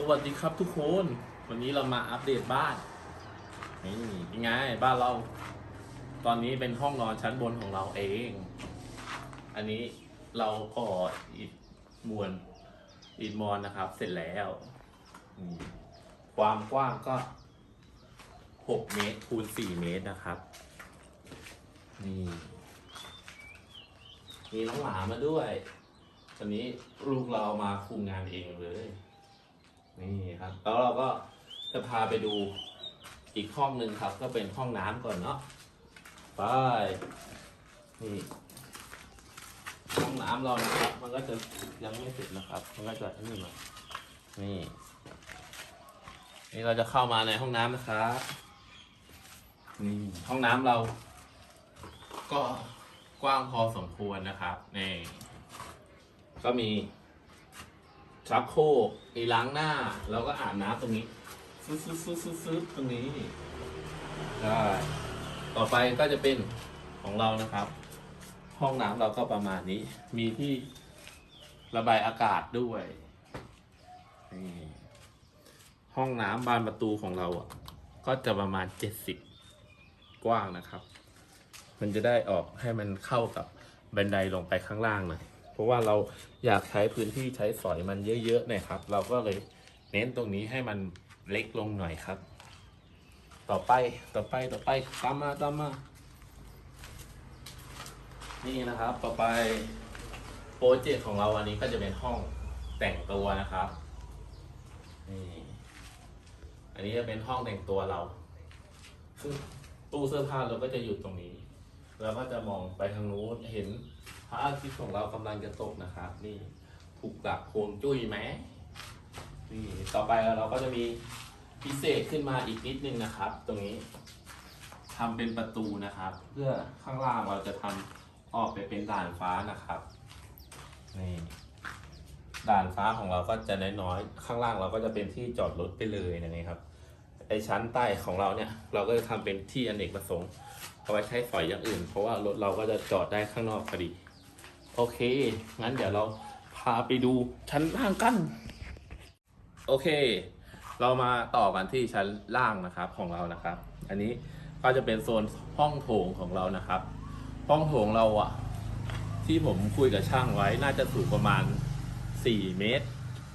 สวัสดีครับทุกคน วันนี้เรามาอัปเดตบ้านนี่เป็นไงบ้านเรา ตอนนี้เป็นห้องนอนชั้นบนของเราเอง อันนี้เราก่ออิฐมวลอิฐมอนนะครับ เสร็จแล้วความกว้างก็6เมตรคูณ4เมตรนะครับนี่มีน้องหมามาด้วยตอนนี้ลูกเรามาคุมงานเองเลย นี่ครับ แล้วเราก็จะพาไปดูอีกห้องหนึ่งครับ ก็เป็นห้องน้ำก่อนเนาะไปนี่ห้องน้ำเรานะครับ มันก็จะยังไม่เสร็จนะครับ มันก็จะนี่มานี่ นี่เราจะเข้ามาในห้องน้ำนะครับนี่ห้องน้ำเรา ก็กว้างพอสมควรนะครับนี่ก็มี ชักโครกมีล้างหน้า แล้วก็อาบน้ำตรงนี้ซึบซึบซึบซึบซึบตรงนี้ได้ต่อไปก็จะเป็นของเรานะครับ ห้องน้ำเราก็ประมาณนี้ มีที่ระบายอากาศด้วยนี่ห้องน้ำบานประตูของเราอะ ก็จะประมาณเจ็ดสิบกว้างนะครับ มันจะได้ออกให้มันเข้ากับบันไดลงไปข้างล่างหน่อย เพราะว่าเราอยากใช้พื้นที่ใช้สอยมันเยอะๆน่อยครับ เราก็เลยเน้นตรงนี้ให้มันเล็กลงหน่อยครับ ต่อไปต่อไปต่อไปตามมาตามมานี่นะครับ ต่อไปโปรเจกต์ของเราอันนี้ก็จะเป็นห้องแต่งตัวนะครับนี่อันนี้จะเป็นห้องแต่งตัวเราซึ่งตู้เสื้อผ้าเราก็จะอยู่ตรงนี้ เราก็จะมองไปทางนู้นเห็น พระอาทิตย์ของเรากำลังจะตกนะครับ นี่ถูกหลักโคมจุ้ยไหมนี่ต่อไปเราก็จะมีพิเศษขึ้นมาอีกนิดนึงนะครับ ตรงนี้ทำเป็นประตูนะครับ เพื่อข้างล่างเราจะทำออกไปเป็นด่านฟ้านะครับนี่ด่านฟ้าของเราก็จะน้อยๆข้างล่างเราก็จะเป็นที่จอดรถไปเลยนะครับไอชั้นใต้ของเราเนี่ย เราก็จะทำเป็นที่อเนกประสงค์เอาไว้ใช้สอยอย่างอื่น เพราะว่ารถเราก็จะจอดได้ข้างนอกพอดี โอเค งั้นเดี๋ยวเราพาไปดูชั้นล่างกัน โอเค เรามาต่อกันที่ชั้นล่างนะครับของเรานะครับ อันนี้ก็จะเป็นโซนห้องโถงของเรานะครับ ห้องโถงเราอะที่ผมคุยกับช่างไว้น่าจะสูงประมาณ 4 เมตร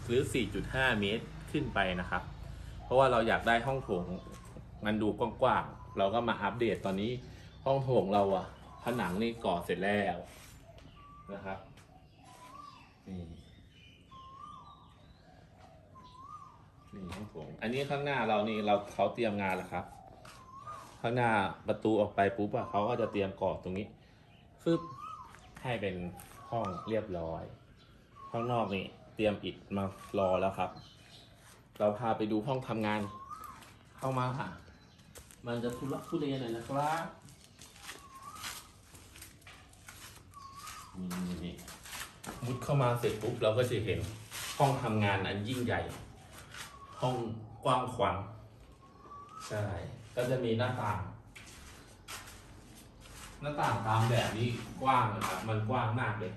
หรือ 4.5 เมตรขึ้นไปนะครับ เพราะว่าเราอยากได้ห้องโถงมันดูกว้างๆ เราก็มาอัปเดตตอนนี้ห้องโถงเราอะผนังนี่ก่อเสร็จแล้ว นะครับนี่นี่ห้องโถงอันนี้ข้างหน้าเรานี่เราเขาเตรียมงานแล้วครับ ข้างหน้าประตูออกไปปุ๊บอะเขาก็จะเตรียมก่อตรงนี้ฟึบให้เป็นห้องเรียบร้อยข้างนอกนี่เตรียมอิฐมารอแล้วครับ เราพาไปดูห้องทำงาน เข้ามาค่ะ มันจะทุลักทุเลหน่อยนะครับนี่นี่มุด เข้ามาเสร็จปุ๊บเราก็จะเห็นห้องทำงานอันยิ่งใหญ่ ห้องกว้างขวางใช่ ก็จะมีหน้าต่าง หน้าต่างตามแบบนี้กว้างนะครับ มันกว้างมากเลย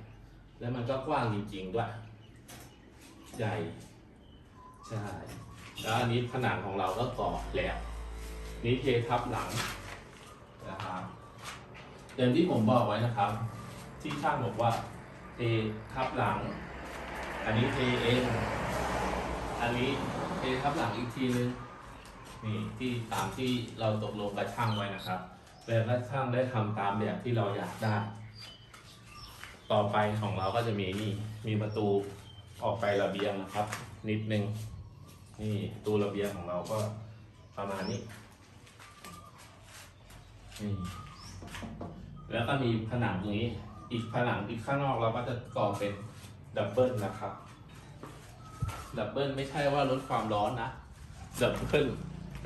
แล้วมันก็กว้างจริงๆด้วย ใหญ่ ใช่ แล้วอันนี้ผนังของเราก็ก่อแล้ว นี่เททับหลังนะครับอย่างที่ผมบอกไว้นะครับ ที่ช่างบอกว่า เททับหลัง อันนี้เทเองอันนี้เททับหลังอีกทีนึงนี่ที่ตามที่เราตกลงกับช่างไว้นะครับแล้วก็ช่างได้ทำตามแบบที่เราอยากได้ ต่อไปของเราก็จะมีนี่ มีประตูออกไประเบียงนะครับ นิดนึง นี่ตูระเบียงของเราก็ประมาณนี้นี่แล้วก็มีผนังตรงนี้ อีกผนังอีกข้างนอกเราก็จะก่อเป็นดับเบิลนะครับ ดับเบิลไม่ใช่ว่าลดความร้อนนะ ดับเบิล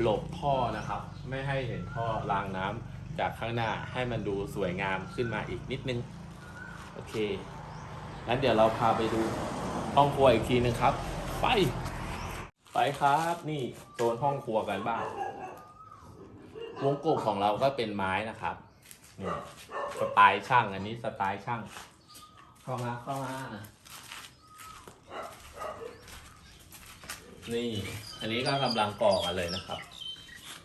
หลบท่อนะครับ ไม่ให้เห็นท่อรางน้ำจากข้างหน้าให้มันดูสวยงามขึ้นมาอีกนิดนึง โอเค งั้นเดี๋ยวเราพาไปดูห้องครัวอีกทีนึงครับ ไป ไปครับนี่โซนห้องครัวกันบ้างวงกบของเราก็เป็นไม้นะครับนี่ สไตล์ช่าง อันนี้สไตล์ช่าง เข้ามาเข้ามา นี่ อันนี้ก็กำลังก่อกันเลยนะครับ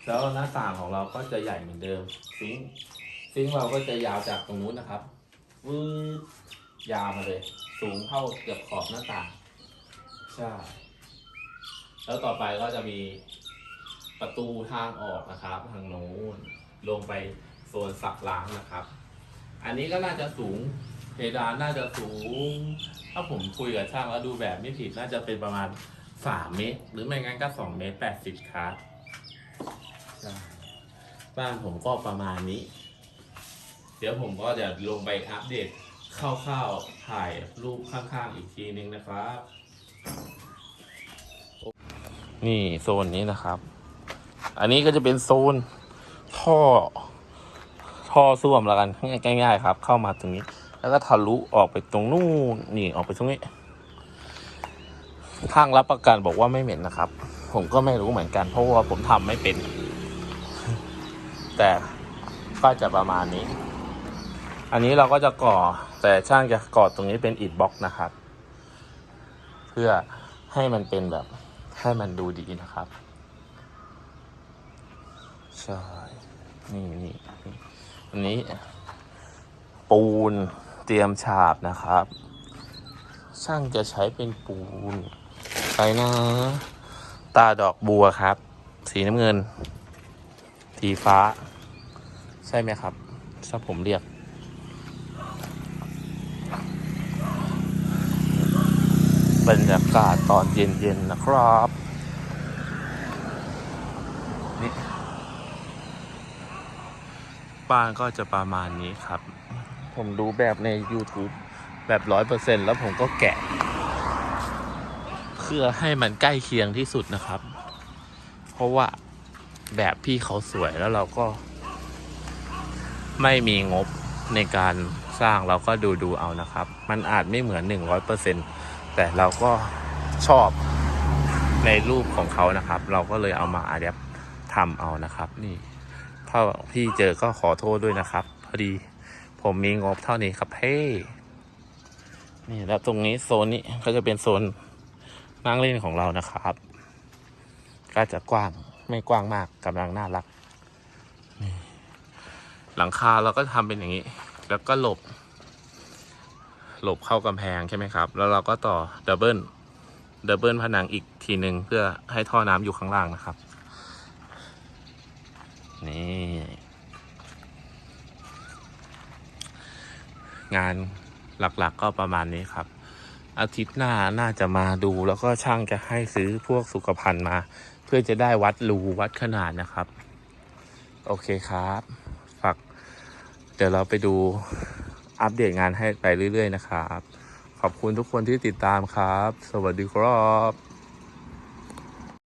แล้วหน้าต่างของเราก็จะใหญ่เหมือนเดิม ซิงซิงเราก็จะยาวจากตรงนู้นนะครับวืดยาวมาเลย สูงเท่าเกือบขอบหน้าต่าง ใช่ แล้วต่อไปก็จะมีประตูทางออกนะครับ ทางโน้นลงไปโซนสักล้างนะครับ อันนี้ก็น่าจะสูงเพดานน่าจะสูง ถ้าผมคุยกับช่างแล้วดูแบบไม่ผิดน่าจะเป็นประมาณสามเมตร หรือไม่งั้นก็สองเมตรแปดสิบครับบ้านผมก็ประมาณนี้ เดี๋ยวผมก็จะลงไปอัปเดตคร่าวๆถ่ายรูปข้างๆอีกทีนึงนะครับ นี่โซนนี้นะครับ อันนี้ก็จะเป็นโซนท่อ ท่อส้วมแล้วกันง่ายๆครับ เข้ามาตรงนี้ แล้วก็ทะลุออกไปตรงนู่นนี่ออกไปตรงนี้ทางรับประกันบอกว่าไม่เหม็นนะครับ ผมก็ไม่รู้เหมือนกัน เพราะว่าผมทำไม่เป็น แต่ก็จะประมาณนี้ อันนี้เราก็จะก่อแต่ช่างจะก่อตรงนี้เป็นอิฐบล็อกนะครับ เพื่อให้มันเป็นแบบให้มันดูดีนะครับ ใช่ นี่นี่ นี้ ปูนเตรียมฉาบนะครับ ช่างจะใช้เป็นปูนไปนะ ตาดอกบัวครับ สีน้ำเงิน สีฟ้า ใช่ไหมครับ ถ้าผมเรียก บรรยากาศตอนเย็นๆนะครับ บ้านก็จะประมาณนี้ครับ ผมดูแบบใน YouTube แบบร้อยเปอร์เซ็นแล้วผมก็แกะ เพื่อให้มันใกล้เคียงที่สุดนะครับ เพราะว่าแบบพี่เขาสวยแล้วเราก็ ไม่มีงบในการสร้างเราก็ดูดูเอานะครับ มันอาจไม่เหมือนหนึ่งร้อยเปอร์เซ็นแต่เราก็ชอบในรูปของเขานะครับ เราก็เลยเอามาอาดับทำเอานะครับ นี่ถ้าพี่เจอก็ขอโทษด้วยนะครับ พอดีผมมีงบเท่านี้ครับเฮ้นี่แล้วตรงนี้โซนนี้ก็จะเป็นโซนนั่งเล่นของเรานะครับ ก็จะกว้างไม่กว้างมากกำลังน่ารักหลังคาเราก็ทำเป็นอย่างนี้ แล้วก็หลบ หลบเข้ากำแพงใช่ไหมครับ แล้วเราก็ต่อดับเบิลดับเบิลผนังอีกทีหนึ่งเพื่อให้ท่อน้ำอยู่ข้างล่างนะครับ นี่ งานหลักๆก็ประมาณนี้ครับ อาทิตย์หน้าน่าจะมาดูแล้วก็ช่างจะให้ซื้อพวกสุขภัณฑ์มา เพื่อจะได้วัดรูวัดขนาดนะครับ โอเคครับฝากเดี๋ยวเราไปดูอัปเดตงานให้ไปเรื่อย ๆ นะครับ ขอบคุณทุกคนที่ติดตามครับ สวัสดีครับ